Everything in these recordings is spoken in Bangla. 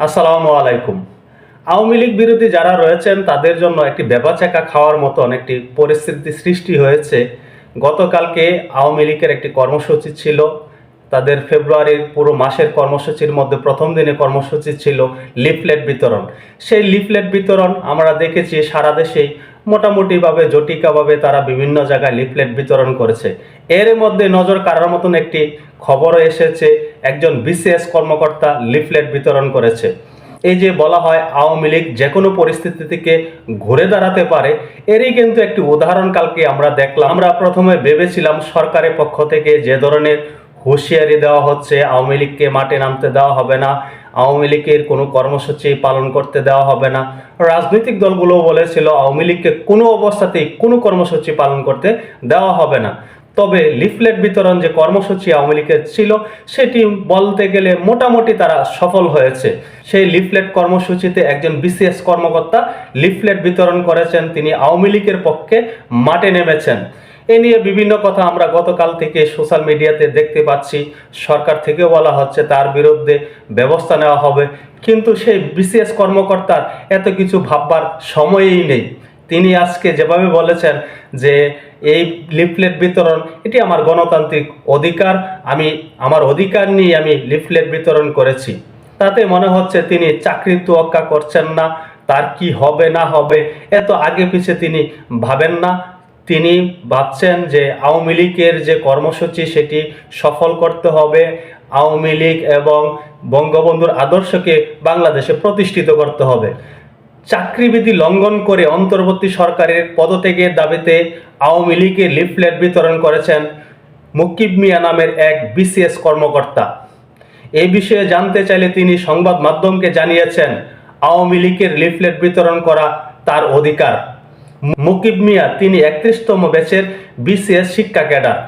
আসসালামু আলাইকুম। আওয়ামী লীগ বিরোধী যারা রয়েছেন, তাদের জন্য একটি বেবাচাকা খাওয়ার মতন একটি পরিস্থিতি সৃষ্টি হয়েছে। গতকালকে আওয়ামী লীগের একটি কর্মসূচি ছিল। তাদের ফেব্রুয়ারির পুরো মাসের কর্মসূচির মধ্যে প্রথম দিনে কর্মসূচি ছিল লিফলেট বিতরণ। সেই লিফলেট বিতরণ আমরা দেখেছি সারা দেশেই মোটামুটিভাবে জটিকাভাবে তারা বিভিন্ন জায়গায় লিফলেট বিতরণ করেছে। এর মধ্যে নজর কাড়ার মতন একটি খবরও এসেছে, একজন বিসিএস কর্মকর্তা লিফলেট বিতরণ করেছে। এই যে বলা হয় আওয়ামী লীগ যে কোনো পরিস্থিতি থেকে ঘুরে দাঁড়াতে পারে, এরই কিন্তু একটি উদাহরণ কালকে আমরা দেখলাম। আমরা প্রথমে ভেবেছিলাম সরকারের পক্ষ থেকে যে ধরনের হুঁশিয়ারি দেওয়া হচ্ছে, আওয়ামী লীগকে মাঠে নামতে দেওয়া হবে না, আওয়ামী লীগের কোনো কর্মসূচি পালন করতে দেওয়া হবে না। রাজনৈতিক দলগুলো বলেছিল, আওয়ামী লীগকে কোনো অবস্থাতেই কোনো কর্মসূচি পালন করতে দেওয়া হবে না। তবে লিফলেট বিতরণ যে কর্মসূচি আওয়ামী লীগের ছিল, সেটি বলতে গেলে মোটামুটি তারা সফল হয়েছে। সেই লিফলেট কর্মসূচিতে একজন বিসিএস কর্মকর্তা লিফলেট বিতরণ করেছেন, তিনি আওয়ামী লীগের পক্ষে মাঠে নেমেছেন। এ নিয়ে বিভিন্ন কথা আমরা গতকাল থেকে সোশ্যাল মিডিয়াতে দেখতে পাচ্ছি। সরকার থেকেও বলা হচ্ছে তার বিরুদ্ধে ব্যবস্থা নেওয়া হবে। কিন্তু সেই বিসিএস কর্মকর্তার এত কিছু ভাববার সময়ই নেই। তিনি আজকে যেভাবে বলেছেন যে এই লিফলেট বিতরণ, এটি আমার গণতান্ত্রিক অধিকার, আমি আমার অধিকার নিয়ে আমি লিফলেট বিতরণ করেছি। তাতে মনে হচ্ছে তিনি চাকরির তোয়াক্কা করছেন না, তার কি হবে না হবে এত আগে পিছে তিনি ভাবেন না। তিনি ভাবছেন যে আওয়ামী লীগের যে কর্মসূচি সেটি সফল করতে হবে। আওয়ামী লীগ এবং বঙ্গবন্ধুর আদর্শকে বাংলাদেশে প্রতিষ্ঠিত করতে হবে। চাকরিবিধি লঙ্ঘন করে অন্তর্বর্তী সরকারের পদত্যাগের দাবিতে আওয়ামী লীগের লিফলেট বিতরণ করেছেন মুকিব মিয়া নামের এক বিসিএস কর্মকর্তা। এ বিষয়ে জানতে চাইলে তিনি সংবাদ মাধ্যমকে জানিয়েছেন, আওয়ামী লীগের লিফলেট বিতরণ করা তার অধিকার। মুকিব মিয়া তিনি একত্রিশতম ব্যাচের বিসিএস শিক্ষা ক্যাডার।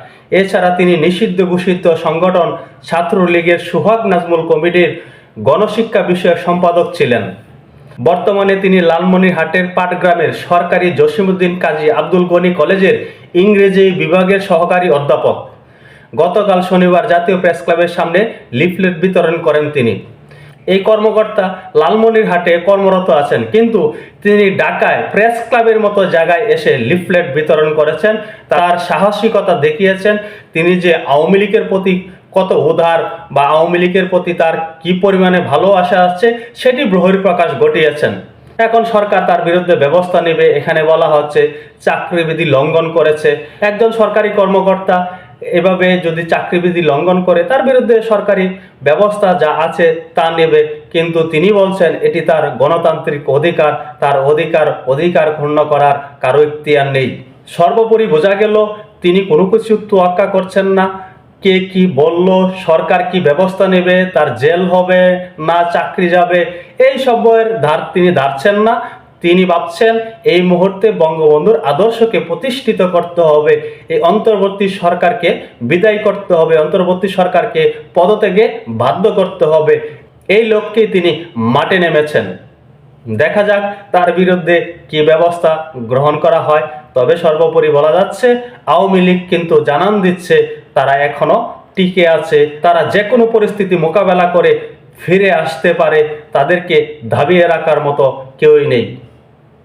এছাড়া তিনি নিষিদ্ধ ঘোষিত সংগঠন ছাত্রলীগের সুহাগ নাজমুল কমিটির গণশিক্ষা বিষয়ক সম্পাদক ছিলেন। বর্তমানে তিনি লালমনিরহাটের পাটগ্রামের সরকারি জসিমুদ্দিন কাজী আব্দুল গনি কলেজের ইংরেজি বিভাগের সহকারী অধ্যাপক। গতকাল শনিবার জাতীয় প্রেস ক্লাবের সামনে লিফলেট বিতরণ করেন তিনি। এই কর্মকর্তা লালমনিরহাটে কর্মরত আছেন। কিন্তু তিনি ঢাকায় প্রেস ক্লাবের মতো জায়গায় এসে লিফলেট বিতরণ করেছেন। তার সাহসিকতা দেখিয়েছেন। তিনি যে আওয়ামী লীগের প্রতি কত উদার বা আওয়ামী লীগের প্রতি তার কি পরিমাণে ভালোবাসা আসছে, সেটি বহিঃপ্রকাশ ঘটিয়েছেন। এখন সরকার তার বিরুদ্ধে ব্যবস্থা নেবে। এখানে বলা হচ্ছে, চাকরিবিধি লঙ্ঘন করেছে। একজন সরকারি কর্মকর্তা এভাবে যদি চাকরিবিধি লঙ্ঘন করে, তার বিরুদ্ধে সরকারি ব্যবস্থা যা আছে তা নেবে। কিন্তু তিনি বলছেন, এটি তার গণতান্ত্রিক অধিকার, তার অধিকার অধিকার ক্ষুণ্ণ করার কারও ইখতিয়ার নেই। সর্বোপরি বোঝা গেল, তিনি কোনো কিছু তোয়াক্কা করছেন না। কে কি বলল, সরকার কি ব্যবস্থা নেবে, তার জেল হবে না, চাকরি যাবে, এই সবের ধার তিনি ধারছেন না। তিনি ভাবছেন, এই মুহূর্তে বঙ্গবন্ধুর আদর্শকে প্রতিষ্ঠিত করতে হবে, এই অন্তর্বর্তী সরকারকে বিদায় করতে হবে, অন্তর্বর্তী সরকারকে পদত্যাগে বাধ্য করতে হবে। এই লক্ষ্যেই তিনি মাঠে নেমেছেন। দেখা যাক তার বিরুদ্ধে কি ব্যবস্থা গ্রহণ করা হয়। তবে সর্বোপরি বলা যাচ্ছে, আওয়ামী লীগ কিন্তু জানান দিচ্ছে, তারা এখনও টিকে আছে, তারা যে কোনো পরিস্থিতি মোকাবেলা করে ফিরে আসতে পারে, তাদেরকে দাবিয়ে রাখার মতো কেউই নেই।